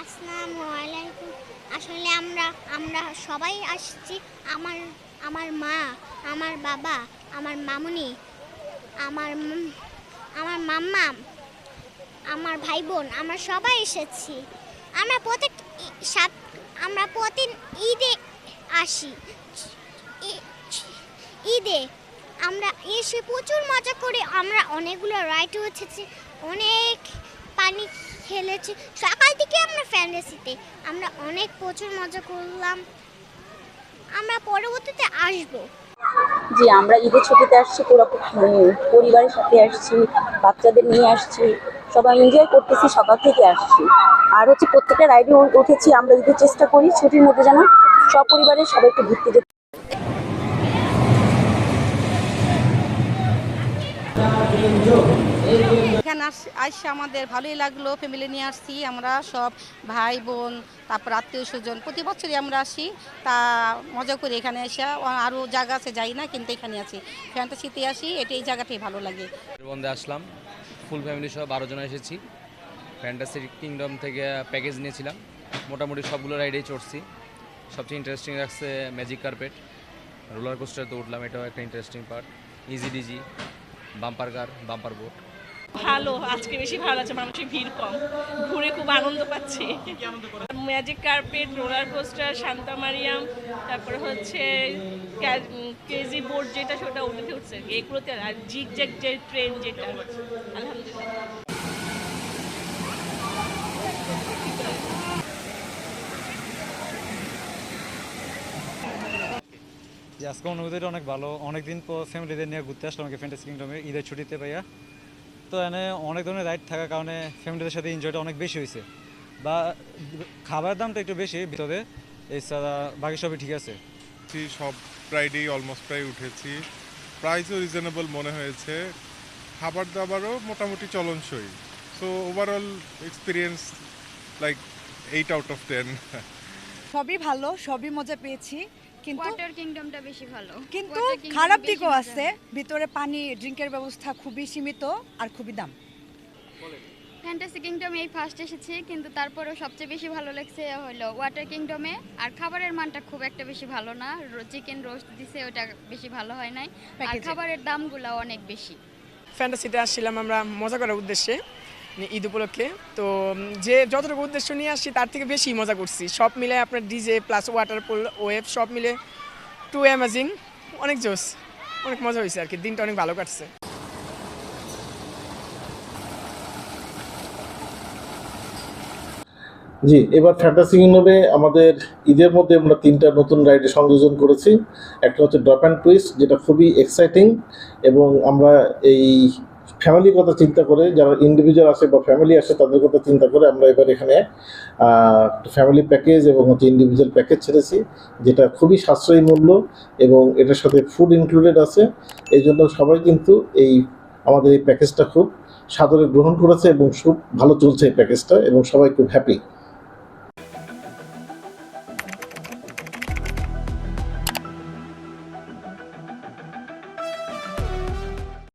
আসসালামু আলাইকুম। আসলে আমরা আমরা সবাই আসছি আমার আমার মা, আমার বাবা, আমার মামুনি, আমার আমার মাম্মা, আমার ভাই বোন আমরা সবাই এসেছি। আমরা প্রত্যেক সাত, আমরা প্রতি ঈদে আসি। ঈদে আমরা এসে প্রচুর মজা করে। আমরা অনেকগুলো রাইড উঠেছি, অনেক পানি খেলেছি। সকাল থেকে আমরা ফ্যান্টাসিতে আমরা অনেক প্রচুর মজা করলাম। আমরা পরবর্তীতে আসব। জি, আমরা ঈদের ছুটিতে আসছি, পুরো পরিবারের সাথে আসছি, বাচ্চাদের নিয়ে আসছি, সবাই এনজয় করতেছি, সকাল থেকে আসছি। আর হচ্ছে প্রত্যেকটা রাইডে উঠেছি, আমরা ঈদের চেষ্টা করি, ছুটির মধ্যে যেন সব পরিবারের সবাই একটু ঘুরতে যেতে এখানে আস- আসছে আমাদের ভালোই লাগল ফ্যামিলি নিয়ে আসছি, আমরা সব ভাই, বোন, তারপর আত্মীয় স্বজন, প্রতি বছরই আমরা আসি, তা মজা করি এখানে এসে আরও জায়গা আছে, যাই না, কিন্তু এখানে আছি। ফ্যান্টাসিতে আসি এটা এই জায়গাটাই ভালো লাগে। বন্ধে আসলাম ফুল ফ্যামিলি সহ বারো জন এসেছি। ফ্যান্টাসি কিংডম থেকে প্যাকেজ নিয়েছিলাম, মোটামুটি সবগুলো রাইডেই চড়ছি। সবচেয়ে ইন্টারেস্টিং লাগছে ম্যাজিক কার্পেট রোলার কোস্টার তো উঠলাম, এটাও একটা ইন্টারেস্টিং পার্ট ইজি ডিজি বাম্পার কার বাম্পার বোট ভালো আজকে বেশি ভালো লাগছে মানুষের ভিড় কম। ঘুরে খুব আনন্দ পাচ্ছি। Magic carpet roller coaster Shanta Mariam তারপরে হচ্ছে কেজি বোর্ড যেটা সেটা উঠে উঠছে। এগুলোতে আর জিগ জ্যাক যে ট্রেন যেটা আলহামদুলিল্লাহ। আজকে অনুভূতিটা অনেক ভালো। অনেকদিন পর ফ্যামিলিদের নিয়ে ঘুরতে আসলাম আমাকে ফ্যান্টাসি কিংডমে ঈদের ছুটিতে পাইয়া তো এনে অনেক ধরনের রাইড থাকার কারণে ফ্যামিলিদের সাথে এনজয়টা অনেক বেশি হয়েছে। বা খাবারের দামটা একটু বেশি ভিতরে। এছাড়া বাকি সবই ঠিক আছে। সব রাইডেই অলমোস্ট প্রায় উঠেছি। প্রাইসও রিজনেবল মনে হয়েছে। খাবার দাবারও মোটামুটি চলনসই। So overall experience like eight out of ten সবই ভালো সবই মজা পেয়েছি। কিন্তু ওয়াটার কিংডমটা বেশি ভালো। কিন্তু খারাপ দিকও আছে ভিতরে পানি ড্রিঙ্কের ব্যবস্থা খুবই সীমিত আর খুবই দাম। ফ্যান্টাসি কিংডমে এই ফার্স্ট এসেছি কিন্তু তারপরেও সবচেয়ে বেশি ভালো লাগছে হলো ওয়াটার কিংডমে আর খাবারের মানটা খুব একটা বেশি ভালো না চিকেন রোস্ট দিছে ওটা বেশি ভালো হয় নাই। আর। খাবারের দামগুলো অনেক বেশি। ফ্যান্টাসিতে আসছিলাম আমরা মজা করার উদ্দেশ্যে। ঈদ উপলক্ষে। তো যে যতটুকু উদ্দেশ্য নিয়ে আসছি, তার থেকে বেশি মজা করছি। সব মিলে আপনার DJ plus water pool wave সব মিলে টু অ্যামাজিং অনেক জোস অনেক মজা হয়েছে আর কি। দিনটা অনেক ভালো কাটছে। জি, এবার ফ্যান্টাসি কিংডমে আমাদের ঈদের মধ্যে আমরা তিনটা নতুন রাইডে সংযোজন করেছি। একটা হচ্ছে ড্রপ অ্যান্ড টুইস্ট যেটা খুবই এক্সাইটিং এবং আমরা এই ফ্যামিলির কথা চিন্তা করে, যারা ইন্ডিভিজুয়াল আছে বা ফ্যামিলি আছে, তাদের কথা চিন্তা করে আমরা এবার এখানে ফ্যামিলি প্যাকেজ এবং হচ্ছে ইন্ডিভিজুয়াল প্যাকেজ ছেড়েছি, যেটা খুবই সাশ্রয়ী মূল্য এবং এটার সাথে ফুড ইনক্লুডেড আছে। এই জন্য সবাই কিন্তু এই, আমাদের এই প্যাকেজটা খুব সাদরে গ্রহণ করেছে এবং খুব ভালো চলছে এই প্যাকেজটা এবং সবাই খুব হ্যাপি